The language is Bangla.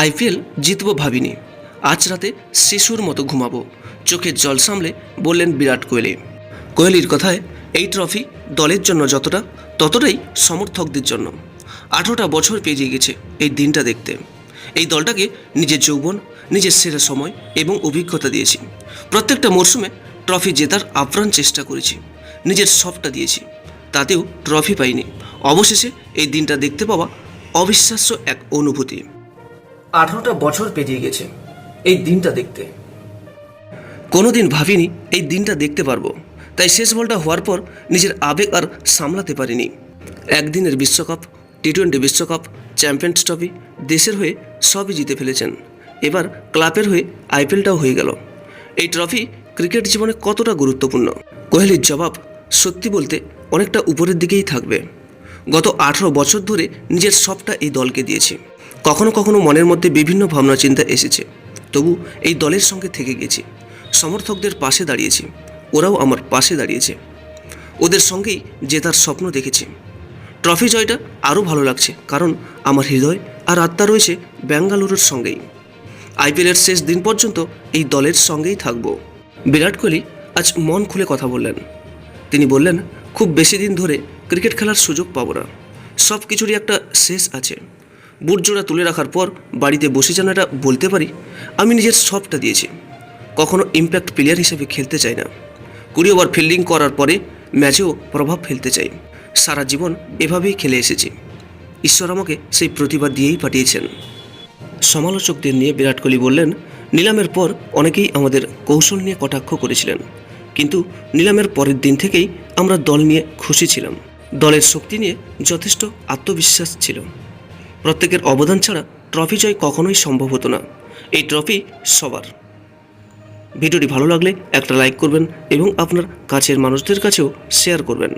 আইপিএল জিতব ভাবিনি। আজ রাতে শিশুর মতো ঘুমাবো। চোখের জল সামলে বললেন বিরাট কোহলি। কোহলির কথায় এই ট্রফি দলের জন্য যতটা, ততটাই সমর্থকদের জন্য। আঠেরোটা বছর পেরিয়ে গেছে এই দিনটা দেখতে। এই দলটাকে নিজের যৌবন, নিজের সেরা সময় এবং অভিজ্ঞতা দিয়েছি। প্রত্যেকটা মরশুমে ট্রফি জেতার আপ্রাণ চেষ্টা করেছি। নিজের সবটা দিয়েছি। তাতেও ট্রফি পাইনি। অবশেষে এই দিনটা দেখতে পাওয়া অবিশ্বাস্য এক অনুভূতি। আঠারোটা বছর পেরিয়ে গেছে। এই দিনটা দেখতে। কোনোদিন ভাবিনি এই দিনটা দেখতে পারব। তাই শেষ বলটা হওয়ার পর নিজের আবেগ আর সামলাতে পারিনি। একদিনের বিশ্বকাপ টি টোয়েন্টি বিশ্বকাপ চ্যাম্পিয়ন্স ট্রফি দেশের হয়ে সবই জিতে ফেলেছেন। এবার ক্লাবের হয়ে আইপিএলটাও হয়ে গেল। এই ট্রফি ক্রিকেট জীবনে কতটা গুরুত্বপূর্ণ? কোহলির জবাব সত্যি বলতে অনেকটা উপরের দিকেই থাকবে। গত আঠারো বছর ধরে নিজের সবটা এই দলকে দিয়েছি। কখনো কখনো মনের মধ্যে বিভিন্ন ভাবনা চিন্তা এসেছে। তবু এই দলের সঙ্গে থেকে গেছি। সমর্থকদের পাশে দাঁড়িয়েছি। ওরাও আমার পাশে দাঁড়িয়েছে। ওদের সঙ্গেই জেতার স্বপ্ন দেখেছি। ট্রফি জয়টা আরও ভালো লাগছে, কারণ আমার হৃদয় আর আত্মা রয়েছে বেঙ্গালুরুর সঙ্গেই। আইপিএলের শেষ দিন পর্যন্ত এই দলের সঙ্গেই থাকব। বিরাট কোহলি আজ মন খুলে কথা বললেন। তিনি বললেন, খুব বেশি দিন ধরে ক্রিকেট খেলার সুযোগ পাবো না। সব কিছুরই একটা শেষ আছে। বুট জোড়া তুলে রাখার পর বাড়িতে বসে যেন এটা বলতে পারি, আমি নিজের সবটা দিয়েছি। কখনো ইম্প্যাক্ট প্লেয়ার হিসেবে খেলতে চাই না। কুড়ি ওভার ফিল্ডিং করার পরে ম্যাচেও প্রভাব ফেলতে চাই। সারা জীবন এভাবেই খেলে এসেছি। ঈশ্বর আমাকে সেই প্রতিভা দিয়েই পাঠিয়েছেন। সমালোচকদের নিয়ে বিরাট কোহলি বললেন, নিলামের পর অনেকেই আমাদের কৌশল নিয়ে কটাক্ষ করেছিলেন। কিন্তু নিলামের পরের দিন থেকেই আমরা দল নিয়ে খুশি ছিলাম। দলের শক্তি নিয়ে যথেষ্ট আত্মবিশ্বাস ছিল। প্রত্যেকের অবদান ছাড়া ট্রফি জয় কখনোই সম্ভব হতো না। এই ট্রফি সবার। ভিডিওটি ভালো লাগলে একটা লাইক করবেন এবং আপনার কাছের মানুষদের কাছেও শেয়ার করবেন।